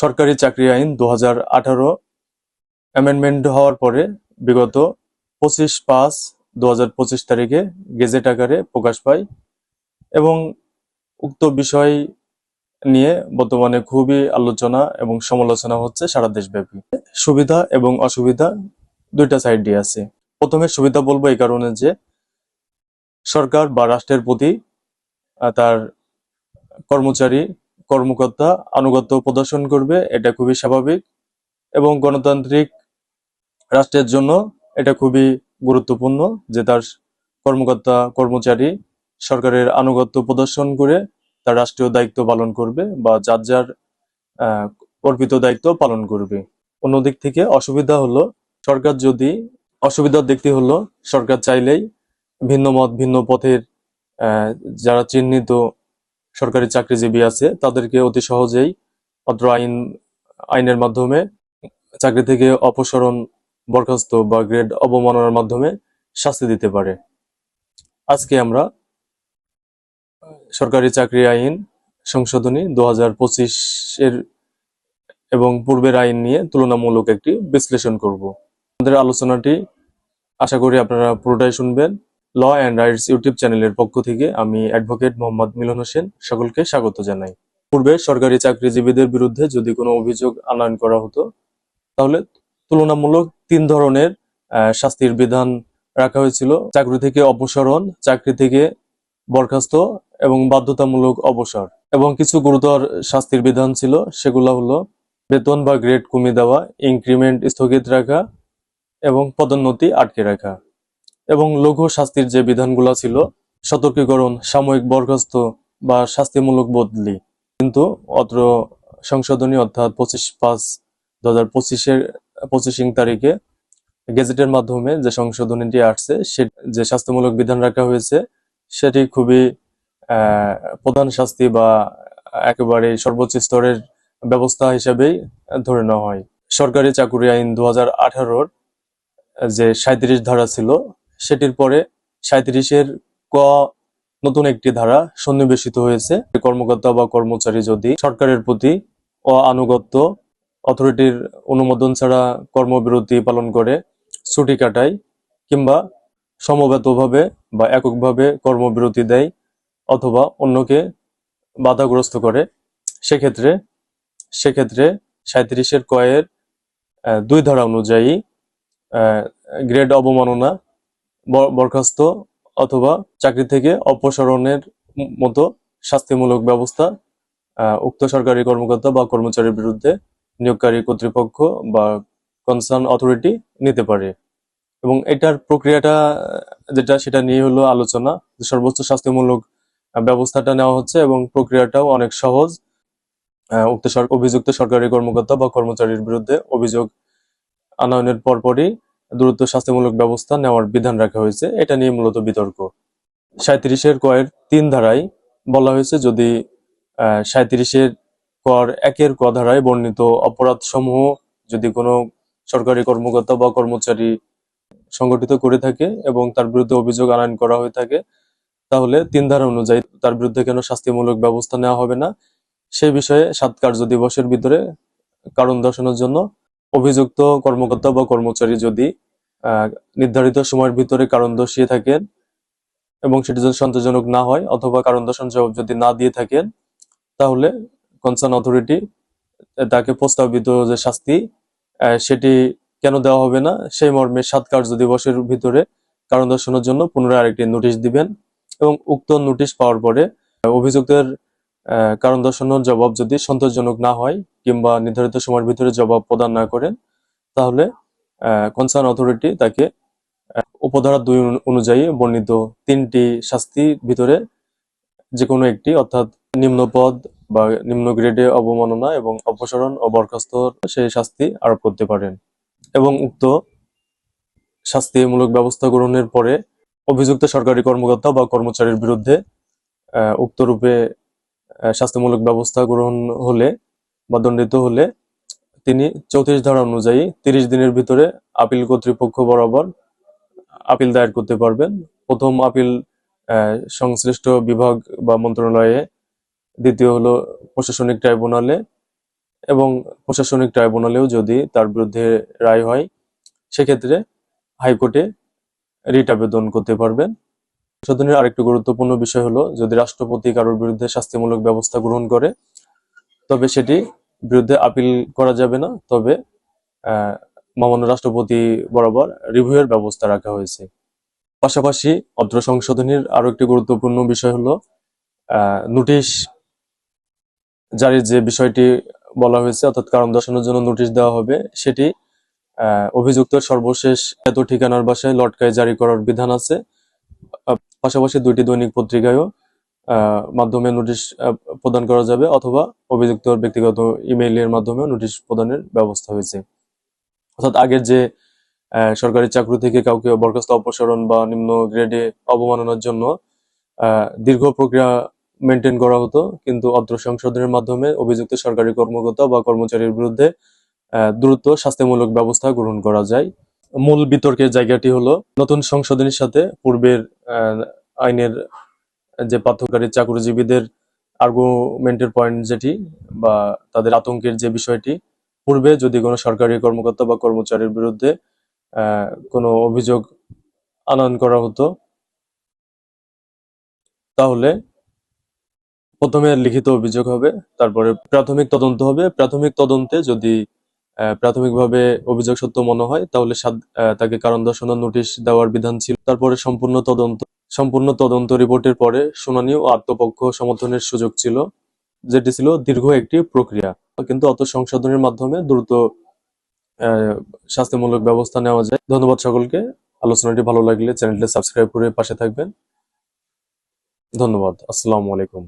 সরকারি চাকরি আইন দু হাজার আঠারো অ্যামেন্ডমেন্ট হওয়ার পরে বিগত পঁচিশ পাঁচ দু তারিখে গেজেট আকারে প্রকাশ পায় এবং উক্ত বিষয় নিয়ে বর্তমানে খুবই আলোচনা এবং সমালোচনা হচ্ছে সারা দেশব্যাপী। সুবিধা এবং অসুবিধা দুইটা সাইড দিয়ে আছে। প্রথমে সুবিধা বলব এই কারণে যে সরকার বা রাষ্ট্রের প্রতি তার কর্মচারী কর্মকর্তা আনুগত্য প্রদর্শন করবে, এটা খুবই স্বাভাবিক। এবং গণতান্ত্রিক রাষ্ট্রের জন্য এটা খুবই গুরুত্বপূর্ণ যে তার কর্মকর্তা, কর্মচারী সরকারের আনুগত্য প্রদর্শন করে তার রাষ্ট্রীয় দায়িত্ব পালন করবে বা যার যার অর্পিত দায়িত্ব পালন করবে। অন্যদিক থেকে অসুবিধা হলো, সরকার যদি অসুবিধার দিকটি হলো, সরকার চাইলেই ভিন্ন মত, ভিন্ন পথের যারা চিহ্নিত সরকারি চাকরিজীবী আছে, তাদেরকে অতি সহজেই অত্র আইন, আইনের মাধ্যমে চাকরি থেকে অপসারণ, বরখাস্ত বা গ্রেড অবমাননার মাধ্যমে শাস্তি দিতে পারে। আজকে আমরা সরকারি চাকরি আইন সংশোধনী দু হাজার পঁচিশ এর এবং পূর্বের আইন নিয়ে তুলনামূলক একটি বিশ্লেষণ করব। আমাদের আলোচনাটি আশা করি আপনারা পুরোটাই শুনবেন। ল অ্যান্ড রাইটস ইউটিউব চ্যানেলের পক্ষ থেকে আমি অ্যাডভোকেট মোহাম্মদ মিলন হোসেন সকলকে স্বাগত জানাই। পূর্বে সরকারি চাকরিজীবীদের বিরুদ্ধে যদি কোনো অভিযোগ আনয়ন করা হতো, তাহলে তুলনামূলক তিন ধরনের শাস্তির বিধান রাখা হয়েছিল। চাকরি থেকে অপসারণ, চাকরি থেকে বরখাস্ত এবং বাধ্যতামূলক অবসর এবং কিছু গুরুতর শাস্তির বিধান ছিল, সেগুলো হলো বেতন বা গ্রেড কমিয়ে দেওয়া, ইনক্রিমেন্ট স্থগিত রাখা এবং পদোন্নতি আটকে রাখা। এবং লঘু শাস্তির যে বিধানগুলো ছিল, সতর্কীকরণ, সাময়িক বরখাস্ত বা শাস্তিমূলক বদলি। কিন্তু অত্র সংশোধনী অর্থাৎ পঁচিশ পাঁচ দু হাজার পঁচিশের, পঁচিশিং তারিখে গেজেটের মাধ্যমে যে সংশোধনীটি আসছে, সে যে শাস্তিমূলক বিধান রাখা হয়েছে, সেটি খুবই প্রধান শাস্তি বা একেবারে সর্বোচ্চ স্তরের ব্যবস্থা হিসেবেই ধরে নেওয়া হয়। সরকারি চাকুরি আইন দু হাজার আঠারোর যে সাঁত্রিশ ধারা ছিল সেটির পরে সাঁত্রিশের ক নতুন একটি ধারা সন্নিবেশিত হয়েছে। কর্মকর্তা বা কর্মচারী যদি সরকারের প্রতি অআনুগত্য অথরিটির অনুমোদন ছাড়া কর্মবিরতি পালন করে, ছুটি কাটায় কিংবা সমবেতভাবে বা এককভাবে কর্মবিরতি দেয় অথবা অন্যকে বাধাগ্রস্ত করে, সেক্ষেত্রে সেক্ষেত্রে সাঁত্রিশের কয়ের দুই ধারা অনুযায়ী গ্রেড অবমাননা বরখাস্ত অথবা চাকরি থেকে অপসারণের মতো শাস্তিমূলক ব্যবস্থা উক্ত সরকারি কর্মকর্তা বা কর্মচারীর বিরুদ্ধে নিয়োগকারী কর্তৃপক্ষ বা কনসার্ন অথরিটি নিতে পারে। এবং এটার প্রক্রিয়াটা, যেটা সেটা নিয়ে হলো আলোচনা সর্বোচ্চ শাস্তিমূলক ব্যবস্থাটা নেওয়া হচ্ছে এবং প্রক্রিয়াটাও অনেক সহজ। উক্ত অভিযুক্ত সরকারি কর্মকর্তা বা কর্মচারীর বিরুদ্ধে অভিযোগ আনয়নের পরপরই দ্রুত শাস্তিমূলক ব্যবস্থা নেওয়ার বিধান রাখা হয়েছে। এটা নিয়ে মূলত বিতর্ক। সাঁত্রিশের কয়ের তিন ধারায় বলা হয়েছে যদি সাঁত্রিশের কর একের ক ধারায় বর্ণিত অপরাধ সমূহ যদি কোনো সরকারি কর্মকর্তা বা কর্মচারী সংগঠিত করে থাকে এবং তার বিরুদ্ধে অভিযোগ আনয়ন করা হয়ে থাকে, তাহলে তিন ধারা অনুযায়ী তার বিরুদ্ধে কেন শাস্তিমূলক ব্যবস্থা নেওয়া হবে না? সেই বিষয়ে সাত কার্য দিবসের ভিতরে কারণ দর্শানোর জন্য অভিযুক্ত কর্মকর্তা বা কর্মচারী যদি নির্ধারিত সময়ের ভিতরে কারণ দর্শিয়ে থাকেন এবং সেটি যদি সন্তোষজনক না হয় অথবা কারণ দর্শন জবাব যদি না দিয়ে থাকেন, তাহলে কনসার্ন অথরিটি তাকে প্রস্তাবিত যে শাস্তি সেটি কেন দেওয়া হবে না? সেই মর্মে সাত কার্য দিবসের ভিতরে কারণ দর্শনের জন্য পুনরায় আরেকটি নোটিশ দিবেন এবং উক্ত নোটিশ পাওয়ার পরে অভিযুক্তের কারণ দর্শানোর জবাব যদি সন্তোষজনক না হয় কিংবা নির্ধারিত সময়ের ভিতরে জবাব প্রদান না করেন তাহলে কনসার্ন অথরিটি তাকে উপধারা দুই অনু- অনুযায়ী বর্ণিত তিনটি শাস্তির ভিতরে যে কোনো একটি অর্থাৎ নিম্ন পদ বা নিম্ন গ্রেডে অবমাননা এবং অপসারণ ও বরখাস্ত সেই শাস্তি আরোপ করতে পারেন। এবং উক্ত শাস্তিমূলক ব্যবস্থা গ্রহণের পরে অভিযুক্ত সরকারি কর্মকর্তা বা কর্মচারীর বিরুদ্ধে আহ, উক্ত রূপে আহ, শাস্তিমূলক ব্যবস্থা গ্রহণ হলে বা দণ্ডিত হলে তিনি চৌত্রিশ ধারা অনুযায়ী তিরিশ দিনের ভিতরে আপিল কর্তৃপক্ষ বরাবর আপিল দায়ের করতে পারবেন। প্রথম আপিল সংশ্লিষ্ট বিভাগ বা মন্ত্রণালয়ে, দ্বিতীয় হলো প্রশাসনিক ট্রাইব্যুনালে এবং প্রশাসনিক ট্রাইব্যুনালেও যদি তার বিরুদ্ধে রায় হয়, সেক্ষেত্রে হাইকোর্টে রিট আবেদন করতে পারবেন। সংশোধনের আরেকটি গুরুত্বপূর্ণ বিষয় হলো যদি রাষ্ট্রপতি কারোর বিরুদ্ধে শাস্তিমূলক ব্যবস্থা গ্রহণ করে তবে সেটি বিরুদ্ধে আপিল করা যাবে না। তবে আহ, মহামান্য রাষ্ট্রপতি বরাবর রিভিউয়ের ব্যবস্থা রাখা হয়েছে। পাশাপাশি অত্র সংশোধনীর আরও একটি গুরুত্বপূর্ণ বিষয় হলো নোটিশ জারির যে বিষয়টি বলা হয়েছে অর্থাৎ কারণ দর্শানোর জন্য নোটিশ দেওয়া হবে সেটি অভিযুক্তের সর্বশেষ এত ঠিকানার বাসায় লটকায় জারি করার বিধান আছে। পাশাপাশি দুইটি দৈনিক পত্রিকায়ও মাধ্যমে নোটিশ প্রদান করা যাবে অথবা অভিযুক্ত ব্যক্তিগত ইমেইলের মাধ্যমে নোটিশ প্রদানের ব্যবস্থা হয়েছে। অর্থাৎ আগের যে সরকারি চাকরি থেকে কাউকে বরখাস্ত, অপসারণ বা নিম্ন গ্রেডে অবমাননার জন্য দীর্ঘ প্রক্রিয়া মেনটেন করা হতো, কিন্তু অত্র সংশোধনের মাধ্যমে অভিযুক্ত সরকারি কর্মকর্তা বা কর্মচারীর বিরুদ্ধে দ্রুত শাস্তিমূলক ব্যবস্থা গ্রহণ করা যায়। মূল বিতর্কের জায়গাটি হলো, নতুন সংশোধনীর সাথে পূর্বের আইনের যে পার্থক্যকারী চাকরিজীবীদের আর্গুমেন্টের পয়েন্ট যেটি বা তাদের আতঙ্কের যে বিষয়টি, পূর্বে যদি কোনো সরকারি কর্মকর্তা বা কর্মচারীর বিরুদ্ধে কোনো অভিযোগ আনয়ন করা হতো, তাহলে প্রথমে লিখিত অভিযোগ হবে, তারপরে প্রাথমিক তদন্ত হবে। প্রাথমিক তদন্তে যদি প্রাথমিকভাবে অভিযোগ সত্য মনে হয়, তাহলে তাকে কারণ দর্শানোর নোটিশ দেওয়ার বিধান ছিল। তারপরে সম্পূর্ণ তদন্ত সম্পূর্ণ তদন্ত রিপোর্টের পরে শুনানি ও আত্মপক্ষ সমর্থনের সুযোগ ছিল, যেটি ছিল দীর্ঘ একটি প্রক্রিয়া। কিন্তু অত সংশোধনের মাধ্যমে দ্রুত শাস্তিমূলক ব্যবস্থা নেওয়া যায়। ধন্যবাদ সকলকে। আলোচনাটি ভালো লাগলে চ্যানেলটি সাবস্ক্রাইব করে পাশে থাকবেন। ধন্যবাদ। আসসালামু আলাইকুম।